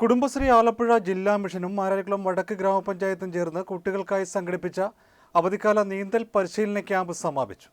കുടുംബശ്രീ ആലപ്പുഴ ജില്ലാ മിഷനും മാരാരിക്കുളം വടക്ക് ഗ്രാമപഞ്ചായത്തും ചേർന്ന് കുട്ടികൾക്കായി സംഘടിപ്പിച്ച അവധിക്കാല നീന്തൽ പരിശീലന ക്യാമ്പ് സമാപിച്ചു.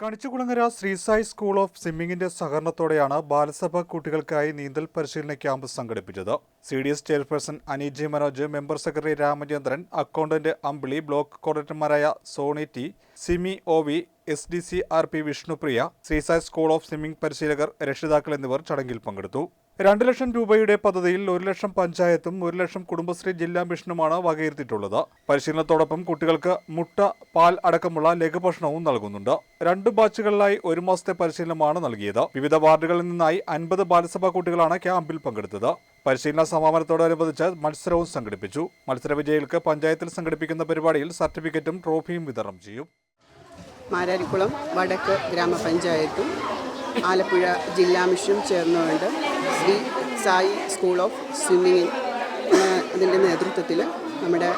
കണിച്ചുകുളങ്ങര ശ്രീസായി സ്കൂൾ ഓഫ് സ്വിമ്മിങ്ങിന്റെ സഹകരണത്തോടെയാണ് ബാലസഭ കുട്ടികൾക്കായി നീന്തൽ പരിശീലന ക്യാമ്പ് സംഘടിപ്പിച്ചത്. C D S chairperson Aneeji Manoj member secretary Ramachandran accountant Ambili block കോർഡിനേറ്റർമാരായ Soni T Simi O V S D C R P Vishnupriya Sreesai school of swimming പരിശീലകർ രക്ഷിതാക്കൾ എന്നിവർ ചടങ്ങിൽ പങ്കെടുത്തു. രണ്ട് ലക്ഷം രൂപയുടെ പദ്ധതിയിൽ ഒരു ലക്ഷം പഞ്ചായത്തും ഒരു ലക്ഷം കുടുംബശ്രീ ജില്ലാ മിഷനുമാണ് വകയിരുത്തിയിട്ടുള്ളത്. പരിശീലനത്തോടൊപ്പം കുട്ടികൾക്ക് മുട്ട പാൽ അടക്കമുള്ള ലഘുഭക്ഷണവും നൽകുന്നുണ്ട്. രണ്ട് ബാച്ചുകളിലായി ഒരു മാസത്തെ പരിശീലനമാണ് നൽകിയത്. വിവിധ വാർഡുകളിൽ നിന്നായി അൻപത് ബാലസഭാ കുട്ടികളാണ് ക്യാമ്പിൽ പങ്കെടുത്തത്. പരിശീലന സമാപനത്തോടനുബന്ധിച്ച് മത്സരവും സംഘടിപ്പിച്ചു. മത്സരവിജയികൾക്ക് പഞ്ചായത്തിൽ സംഘടിപ്പിക്കുന്ന പരിപാടിയിൽ സർട്ടിഫിക്കറ്റും ട്രോഫിയും വിതരണം ചെയ്യും. മാരാരിക്കുളം വടക്ക് ഗ്രാമപഞ്ചായത്തും ആലപ്പുഴ ജില്ലാ മിഷനും ചേർന്നുകൊണ്ട് ശ്രീ സായി സ്കൂൾ ഓഫ് സ്വിമ്മിങ്ങിൽ അതിന്റെ നേതൃത്വത്തിൽ നമ്മുടെ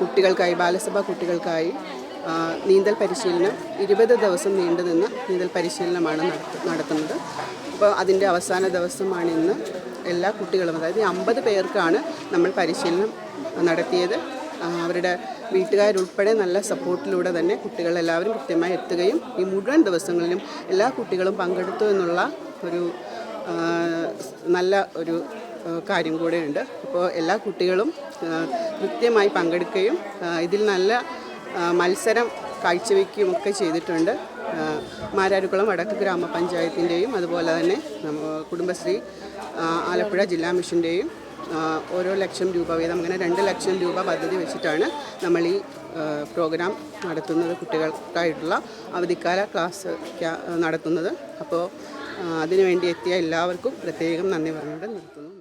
കുട്ടികൾക്കായി ബാലസഭ കുട്ടികൾക്കായി നീന്തൽ പരിശീലനം ഇരുപത് ദിവസം നീണ്ടു നിന്ന് നീന്തൽ പരിശീലനമാണ് നടത്തുന്നത്. അപ്പോൾ അതിന്റെ അവസാന ദിവസമാണ് ഇന്ന് എല്ലാ കുട്ടികളും അതായത് അമ്പത് പേർക്കാണ് നമ്മൾ പരിശീലനം നടത്തിയത്. അവരുടെ വീട്ടുകാരുൾപ്പെടെ നല്ല സപ്പോർട്ടിലൂടെ തന്നെ കുട്ടികളെല്ലാവരും കൃത്യമായി എത്തുകയും ഈ മുഴുവൻ ദിവസങ്ങളിലും എല്ലാ കുട്ടികളും പങ്കെടുത്തു എന്നുള്ള ഒരു നല്ല ഒരു കാര്യം കൂടെയുണ്ട്. അപ്പോൾ എല്ലാ കുട്ടികളും കൃത്യമായി പങ്കെടുക്കുകയും ഇതിൽ നല്ല മത്സരം കാഴ്ചവെക്കുകയും ഒക്കെ ചെയ്തിട്ടുണ്ട്. മാരാരുക്കുളം വടക്ക് ഗ്രാമപഞ്ചായത്തിന്റെയും അതുപോലെ തന്നെ കുടുംബശ്രീ ആലപ്പുഴ ജില്ലാ മിഷന്റെയും ഓരോ ലക്ഷം രൂപ വീതം അങ്ങനെ രണ്ട് ലക്ഷം രൂപ പദ്ധതി വെച്ചിട്ടാണ് നമ്മൾ ഈ പ്രോഗ്രാം നടത്തുന്നത് കുട്ടികൾക്കായിട്ടുള്ള അവധിക്കാല ക്ലാസ് നടത്തുന്നത്. അപ്പോൾ അതിനുവേണ്ടി എത്തിയ എല്ലാവർക്കും പ്രത്യേകം നന്ദി പറഞ്ഞുകൊണ്ട് നിർത്തുന്നു.